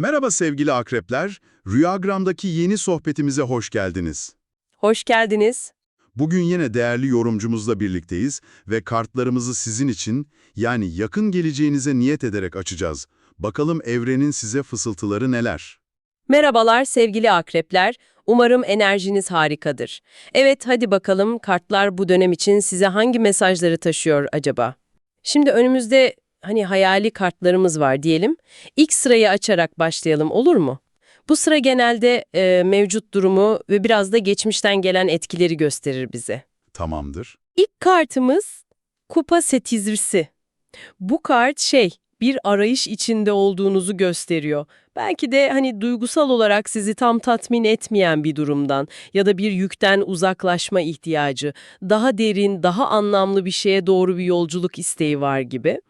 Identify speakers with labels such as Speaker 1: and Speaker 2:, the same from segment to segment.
Speaker 1: Merhaba sevgili akrepler, Rüyagram'daki yeni sohbetimize hoş geldiniz.
Speaker 2: Hoş geldiniz.
Speaker 1: Bugün yine değerli yorumcumuzla birlikteyiz ve kartlarımızı sizin için, yani yakın geleceğinize niyet ederek açacağız. Bakalım evrenin size fısıltıları neler?
Speaker 2: Merhabalar sevgili akrepler. Umarım enerjiniz harikadır. Evet hadi bakalım kartlar bu dönem için size hangi mesajları taşıyor acaba? Şimdi önümüzde hani hayali kartlarımız var diyelim. İlk sırayı açarak başlayalım olur mu? Bu sıra genelde e, mevcut durumu ve biraz da geçmişten gelen etkileri gösterir bize.
Speaker 1: Tamamdır.
Speaker 2: İlk kartımız Kupa Setizrisi. Bu kart şey, bir arayış içinde olduğunuzu gösteriyor. Belki de hani duygusal olarak sizi tam tatmin etmeyen bir durumdan ya da bir yükten uzaklaşma ihtiyacı, daha derin, daha anlamlı bir şeye doğru bir yolculuk isteği var gibi.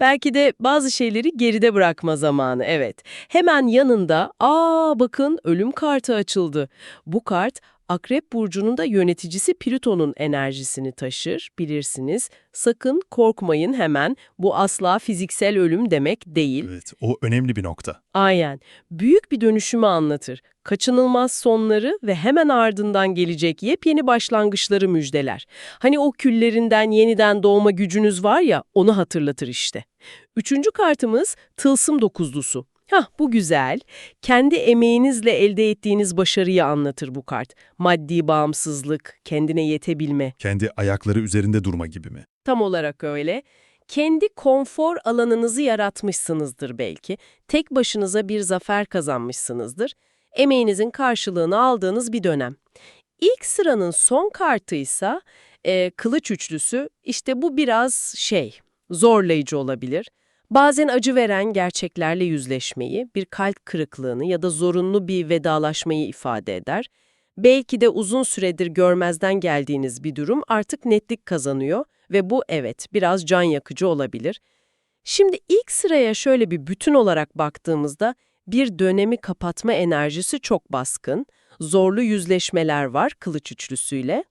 Speaker 2: Belki de bazı şeyleri geride bırakma zamanı, evet. Hemen yanında, aa bakın ölüm kartı açıldı. Bu kart Akrep Burcu'nun da yöneticisi Plüton'un enerjisini taşır, bilirsiniz. Sakın korkmayın hemen, bu asla fiziksel ölüm demek değil.
Speaker 3: Evet, o önemli bir nokta.
Speaker 2: Aynen. Büyük bir dönüşümü anlatır. Kaçınılmaz sonları ve hemen ardından gelecek yepyeni başlangıçları müjdeler. Hani o küllerinden yeniden doğma gücünüz var ya, onu hatırlatır işte. Üçüncü kartımız Tılsım Dokuzlusu. Hah bu güzel. Kendi emeğinizle elde ettiğiniz başarıyı anlatır bu kart. Maddi bağımsızlık, kendine yetebilme.
Speaker 3: Kendi ayakları üzerinde durma gibi mi?
Speaker 2: Tam olarak öyle. Kendi konfor alanınızı yaratmışsınızdır belki. Tek başınıza bir zafer kazanmışsınızdır. Emeğinizin karşılığını aldığınız bir dönem. İlk sıranın son kartıysa e, kılıç üçlüsü. İşte bu biraz şey, zorlayıcı olabilir. Bazen acı veren gerçeklerle yüzleşmeyi, bir kalp kırıklığını ya da zorunlu bir vedalaşmayı ifade eder. Belki de uzun süredir görmezden geldiğiniz bir durum artık netlik kazanıyor ve bu evet biraz can yakıcı olabilir. Şimdi ilk sıraya şöyle bir bütün olarak baktığımızda bir dönemi kapatma enerjisi çok baskın, zorlu yüzleşmeler var kılıç üçlüsüyle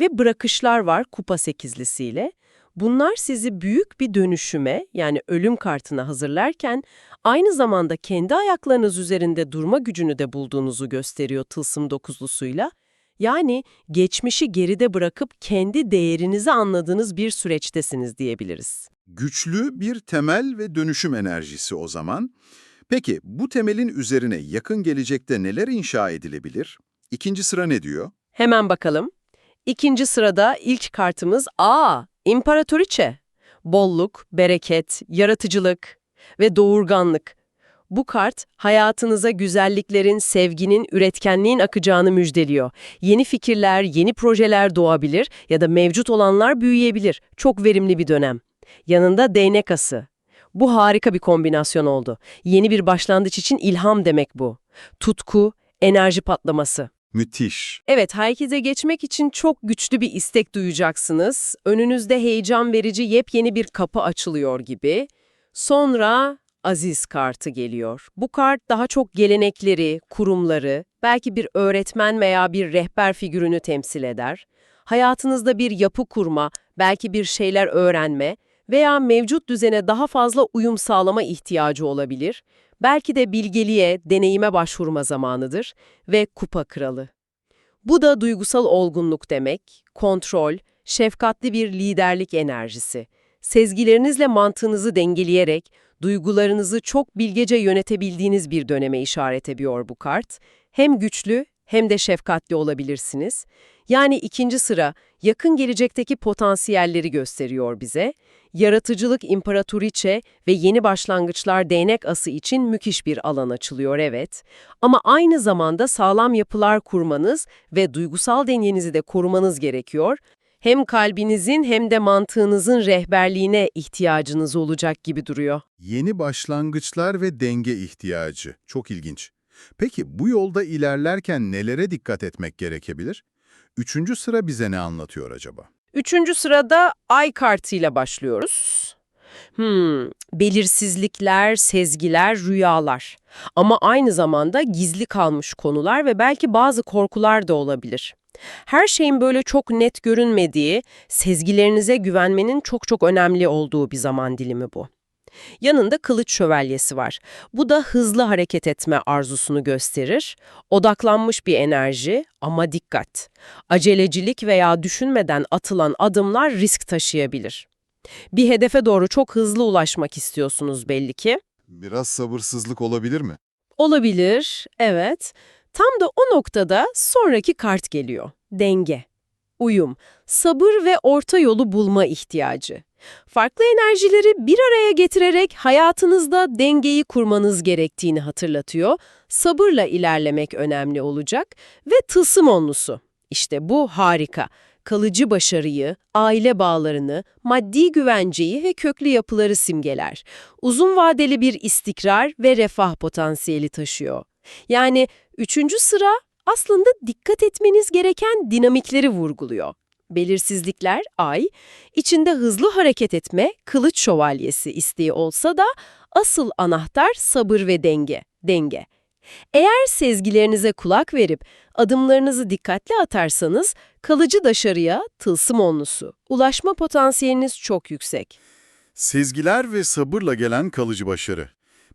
Speaker 2: ve bırakışlar var kupa sekizlisiyle. Bunlar sizi büyük bir dönüşüme yani ölüm kartına hazırlarken aynı zamanda kendi ayaklarınız üzerinde durma gücünü de bulduğunuzu gösteriyor tılsım dokuzlusuyla. Yani geçmişi geride bırakıp kendi değerinizi anladığınız bir süreçtesiniz diyebiliriz.
Speaker 4: Güçlü bir temel ve dönüşüm enerjisi o zaman. Peki bu temelin üzerine yakın gelecekte neler inşa edilebilir? İkinci sıra ne diyor?
Speaker 2: Hemen bakalım. İkinci sırada ilk kartımız A. İmparatoriçe. Bolluk, bereket, yaratıcılık ve doğurganlık. Bu kart hayatınıza güzelliklerin, sevginin, üretkenliğin akacağını müjdeliyor. Yeni fikirler, yeni projeler doğabilir ya da mevcut olanlar büyüyebilir. Çok verimli bir dönem. Yanında değnek ası. Bu harika bir kombinasyon oldu. Yeni bir başlangıç için ilham demek bu. Tutku, enerji patlaması.
Speaker 4: Müthiş.
Speaker 2: Evet, herkese geçmek için çok güçlü bir istek duyacaksınız. Önünüzde heyecan verici yepyeni bir kapı açılıyor gibi. Sonra Aziz kartı geliyor. Bu kart daha çok gelenekleri, kurumları, belki bir öğretmen veya bir rehber figürünü temsil eder. Hayatınızda bir yapı kurma, belki bir şeyler öğrenme veya mevcut düzene daha fazla uyum sağlama ihtiyacı olabilir. Belki de bilgeliğe, deneyime başvurma zamanıdır ve kupa kralı. Bu da duygusal olgunluk demek, kontrol, şefkatli bir liderlik enerjisi. Sezgilerinizle mantığınızı dengeleyerek, duygularınızı çok bilgece yönetebildiğiniz bir döneme işaret ediyor bu kart. Hem güçlü hem de şefkatli olabilirsiniz. Yani ikinci sıra yakın gelecekteki potansiyelleri gösteriyor bize. Yaratıcılık imparatoriçe ve yeni başlangıçlar değnek ası için müthiş bir alan açılıyor evet. Ama aynı zamanda sağlam yapılar kurmanız ve duygusal dengenizi de korumanız gerekiyor. Hem kalbinizin hem de mantığınızın rehberliğine ihtiyacınız olacak gibi duruyor.
Speaker 4: Yeni başlangıçlar ve denge ihtiyacı. Çok ilginç. Peki bu yolda ilerlerken nelere dikkat etmek gerekebilir? Üçüncü sıra bize ne anlatıyor acaba?
Speaker 2: Üçüncü sırada ay kartıyla başlıyoruz. Hmm, belirsizlikler, sezgiler, rüyalar. Ama aynı zamanda gizli kalmış konular ve belki bazı korkular da olabilir. Her şeyin böyle çok net görünmediği, sezgilerinize güvenmenin çok çok önemli olduğu bir zaman dilimi bu. Yanında kılıç şövalyesi var. Bu da hızlı hareket etme arzusunu gösterir. Odaklanmış bir enerji ama dikkat. Acelecilik veya düşünmeden atılan adımlar risk taşıyabilir. Bir hedefe doğru çok hızlı ulaşmak istiyorsunuz belli ki.
Speaker 4: Biraz sabırsızlık olabilir mi?
Speaker 2: Olabilir, evet. Tam da o noktada sonraki kart geliyor. Denge, uyum, sabır ve orta yolu bulma ihtiyacı. Farklı enerjileri bir araya getirerek hayatınızda dengeyi kurmanız gerektiğini hatırlatıyor. Sabırla ilerlemek önemli olacak ve tılsım onlusu. İşte bu harika. Kalıcı başarıyı, aile bağlarını, maddi güvenceyi ve köklü yapıları simgeler. Uzun vadeli bir istikrar ve refah potansiyeli taşıyor. Yani üçüncü sıra aslında dikkat etmeniz gereken dinamikleri vurguluyor. Belirsizlikler ay, içinde hızlı hareket etme kılıç şövalyesi isteği olsa da asıl anahtar sabır ve denge, denge. Eğer sezgilerinize kulak verip adımlarınızı dikkatli atarsanız kalıcı başarıya tılsım onlusu, ulaşma potansiyeliniz çok yüksek.
Speaker 4: Sezgiler ve sabırla gelen kalıcı başarı.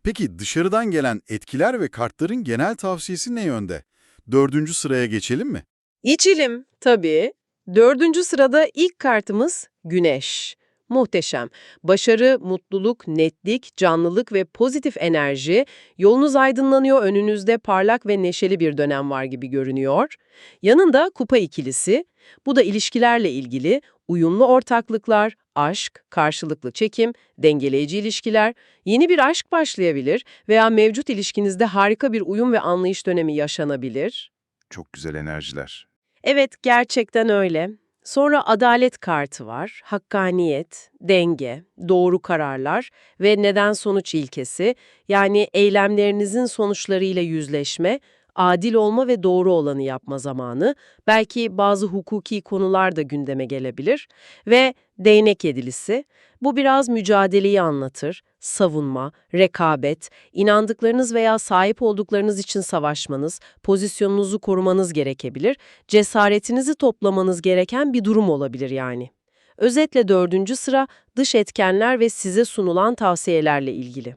Speaker 4: Peki dışarıdan gelen etkiler ve kartların genel tavsiyesi ne yönde? Dördüncü sıraya geçelim mi?
Speaker 2: İçilim. Tabii. Dördüncü sırada ilk kartımız Güneş. Muhteşem. Başarı, mutluluk, netlik, canlılık ve pozitif enerji. Yolunuz aydınlanıyor, önünüzde parlak ve neşeli bir dönem var gibi görünüyor. Yanında kupa ikilisi. Bu da ilişkilerle ilgili uyumlu ortaklıklar, aşk, karşılıklı çekim, dengeleyici ilişkiler, yeni bir aşk başlayabilir veya mevcut ilişkinizde harika bir uyum ve anlayış dönemi yaşanabilir.
Speaker 4: Çok güzel enerjiler.
Speaker 2: Evet, gerçekten öyle. Sonra adalet kartı var, hakkaniyet, denge, doğru kararlar ve neden-sonuç ilkesi, yani eylemlerinizin sonuçlarıyla yüzleşme, adil olma ve doğru olanı yapma zamanı, belki bazı hukuki konular da gündeme gelebilir ve değnek yedilisi, bu biraz mücadeleyi anlatır, savunma, rekabet, inandıklarınız veya sahip olduklarınız için savaşmanız, pozisyonunuzu korumanız gerekebilir, cesaretinizi toplamanız gereken bir durum olabilir yani. Özetle dördüncü sıra dış etkenler ve size sunulan tavsiyelerle ilgili.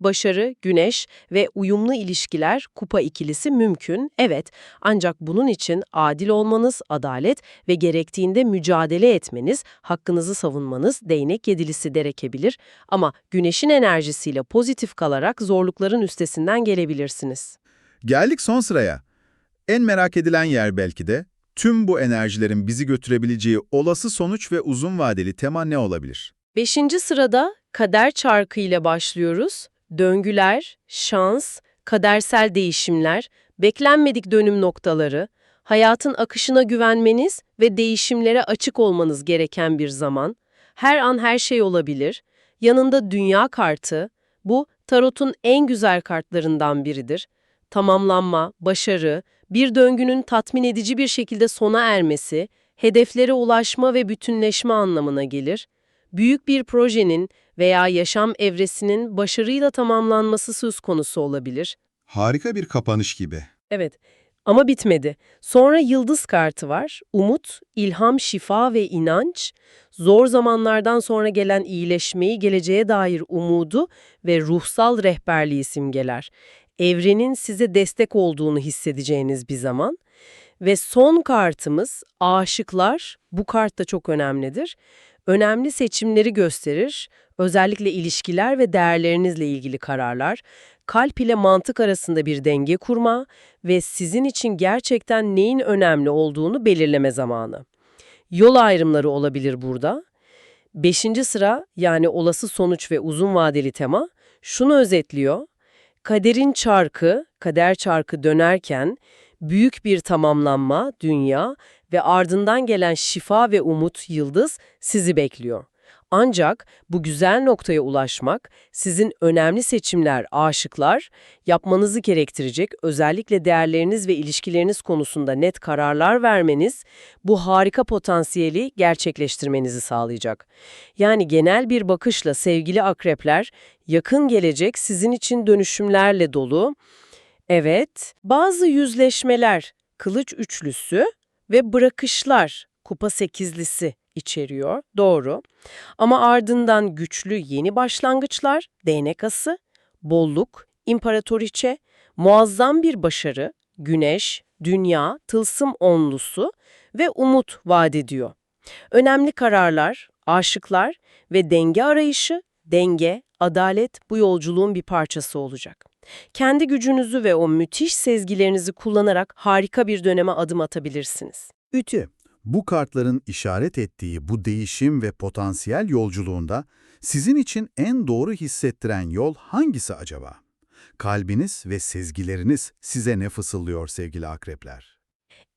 Speaker 2: Başarı, güneş ve uyumlu ilişkiler kupa ikilisi mümkün, evet. Ancak bunun için adil olmanız, adalet ve gerektiğinde mücadele etmeniz, hakkınızı savunmanız değnek yedilisi gerekebilir. Ama güneşin enerjisiyle pozitif kalarak zorlukların üstesinden gelebilirsiniz.
Speaker 4: Geldik son sıraya. En merak edilen yer belki de tüm bu enerjilerin bizi götürebileceği olası sonuç ve uzun vadeli tema ne olabilir?
Speaker 2: Beşinci sırada kader çarkı ile başlıyoruz. Döngüler, şans, kadersel değişimler, beklenmedik dönüm noktaları, hayatın akışına güvenmeniz ve değişimlere açık olmanız gereken bir zaman. Her an her şey olabilir. Yanında dünya kartı, bu tarotun en güzel kartlarından biridir. Tamamlanma, başarı, bir döngünün tatmin edici bir şekilde sona ermesi, hedeflere ulaşma ve bütünleşme anlamına gelir. Büyük bir projenin veya yaşam evresinin başarıyla tamamlanması söz konusu olabilir.
Speaker 4: Harika bir kapanış gibi.
Speaker 2: Evet ama bitmedi. Sonra yıldız kartı var. Umut, ilham, şifa ve inanç, zor zamanlardan sonra gelen iyileşmeyi, geleceğe dair umudu ve ruhsal rehberliği simgeler. Evrenin size destek olduğunu hissedeceğiniz bir zaman. Ve son kartımız aşıklar. Bu kart da çok önemlidir. Önemli seçimleri gösterir. Özellikle ilişkiler ve değerlerinizle ilgili kararlar, kalp ile mantık arasında bir denge kurma ve sizin için gerçekten neyin önemli olduğunu belirleme zamanı. Yol ayrımları olabilir burada. Beşinci sıra yani olası sonuç ve uzun vadeli tema şunu özetliyor. Kaderin çarkı, kader çarkı dönerken büyük bir tamamlanma, dünya ve ardından gelen şifa ve umut yıldız sizi bekliyor. Ancak bu güzel noktaya ulaşmak sizin önemli seçimler, aşıklar yapmanızı gerektirecek özellikle değerleriniz ve ilişkileriniz konusunda net kararlar vermeniz bu harika potansiyeli gerçekleştirmenizi sağlayacak. Yani genel bir bakışla sevgili akrepler, yakın gelecek sizin için dönüşümlerle dolu. Evet, bazı yüzleşmeler, kılıç üçlüsü ve bırakışlar, kupa sekizlisi içeriyor, doğru. Ama ardından güçlü yeni başlangıçlar, değnek ası, bolluk, imparatoriçe, muazzam bir başarı, güneş, dünya, tılsım onlusu ve umut vaat ediyor. Önemli kararlar, aşıklar ve denge arayışı, denge, adalet bu yolculuğun bir parçası olacak. Kendi gücünüzü ve o müthiş sezgilerinizi kullanarak harika bir döneme adım atabilirsiniz.
Speaker 4: Ütü, bu kartların işaret ettiği bu değişim ve potansiyel yolculuğunda sizin için en doğru hissettiren yol hangisi acaba? Kalbiniz ve sezgileriniz size ne fısıldıyor sevgili akrepler?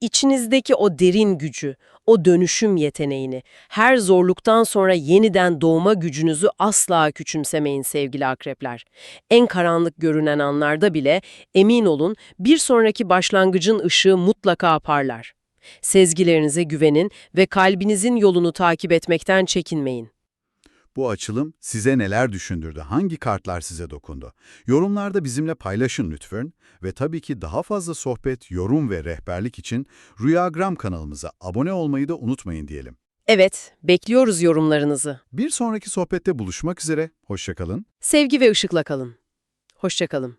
Speaker 2: İçinizdeki o derin gücü, o dönüşüm yeteneğini, her zorluktan sonra yeniden doğma gücünüzü asla küçümsemeyin sevgili akrepler. En karanlık görünen anlarda bile emin olun bir sonraki başlangıcın ışığı mutlaka parlar. Sezgilerinize güvenin ve kalbinizin yolunu takip etmekten çekinmeyin.
Speaker 4: Bu açılım size neler düşündürdü? Hangi kartlar size dokundu? Yorumlarda bizimle paylaşın lütfen ve tabii ki daha fazla sohbet, yorum ve rehberlik için Rüyagram kanalımıza abone olmayı da unutmayın diyelim.
Speaker 2: Evet, bekliyoruz yorumlarınızı.
Speaker 4: Bir sonraki sohbette buluşmak üzere, hoşçakalın.
Speaker 2: Sevgi ve ışıkla kalın. Hoşçakalın.